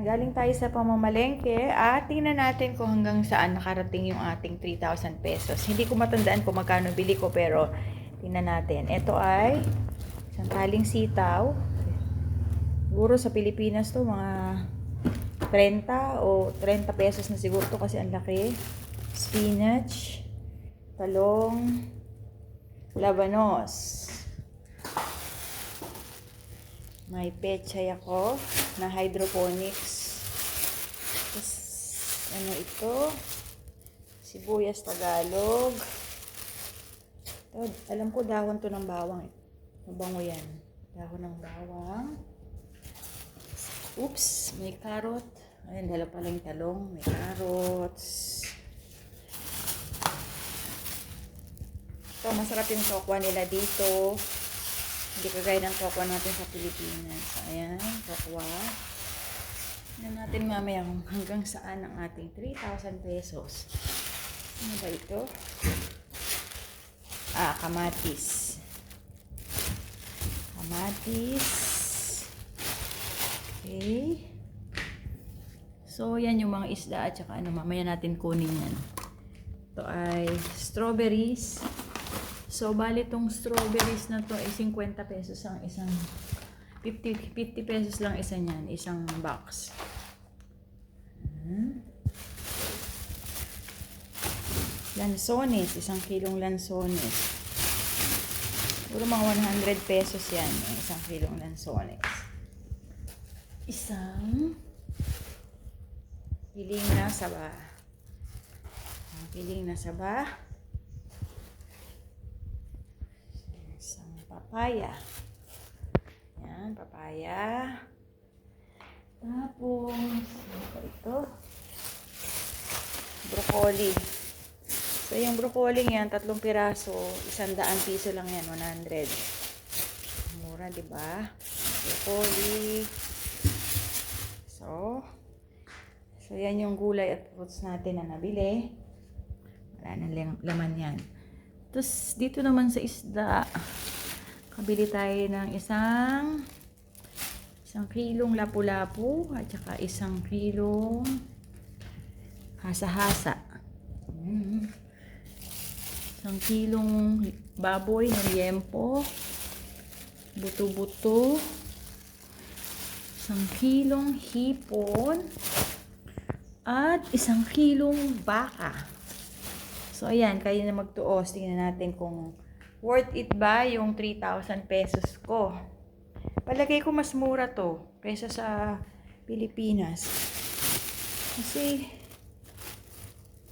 Galing tayo sa pamamalengke at tingnan natin kung hanggang saan nakarating yung ating 3,000 pesos. Hindi ko matandaan kung magkano bili ko pero tingnan natin. Ito ay isang taling sitaw. Siguro sa Pilipinas to mga 30 o 30 pesos na siguro to kasi ang laki. Spinach, talong, labanos. May pechay ako na hydroponics. Tapos, ano ito? Sibuyas Tagalog. Ito, alam ko dahon to ng bawang. eh. Mabango yan. Dahon ng bawang. Oops, may carrot. Ayun, dala pala yung talong. May carrots. Ito, masarap yung tokwa nila dito. Hindi kagaya ng tokwa natin sa Pilipinas. Ayan, tokwa. Tignan natin mamaya kung hanggang saan ang ating 3,000 pesos. Ano ba ito? Ah, kamatis. Kamatis. Okay. So, yan yung mga isda at saka ano, mamaya natin kunin yan. Ito ay strawberries. So, bali tong strawberries na to ay 50 pesos ang isang 50, 50 pesos lang isa niyan, isang box. Hmm. Lansones, isang kilong lansones. Siguro mga 100 pesos yan, yung isang kilong lansones. Isang piling na saba. Piling na saba. Isang papaya. Yan, papaya. Tapos, ano ito? Broccoli. So, yung broccoli yan, tatlong piraso, isang daan piso lang yan, 100. Mura, di ba? Broccoli. So, so yan yung gulay at fruits natin na nabili. Wala lam- laman yan. Tapos, dito naman sa isda, kabili tayo ng isang isang kilong lapu-lapu at saka isang kilong hasa-hasa. Mm. Isang kilong baboy na liempo. Buto-buto. Isang kilong hipon. At isang kilong baka. So, ayan. Kayo na magtuos. Tingnan natin kung worth it ba yung 3,000 pesos ko. Palagay ko mas mura to kaysa sa Pilipinas. Kasi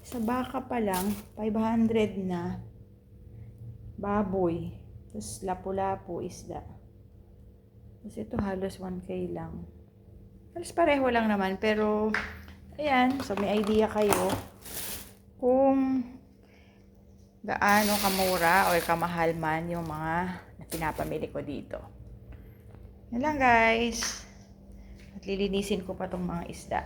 sa baka pa lang, 500 na baboy. Tapos lapu-lapu isda. Tapos ito halos 1K lang. Halos pareho lang naman. Pero, ayan. So, may idea kayo kung gaano kamura o kamahal man yung mga na pinapamili ko dito. Yan lang guys. At lilinisin ko pa tong mga isda.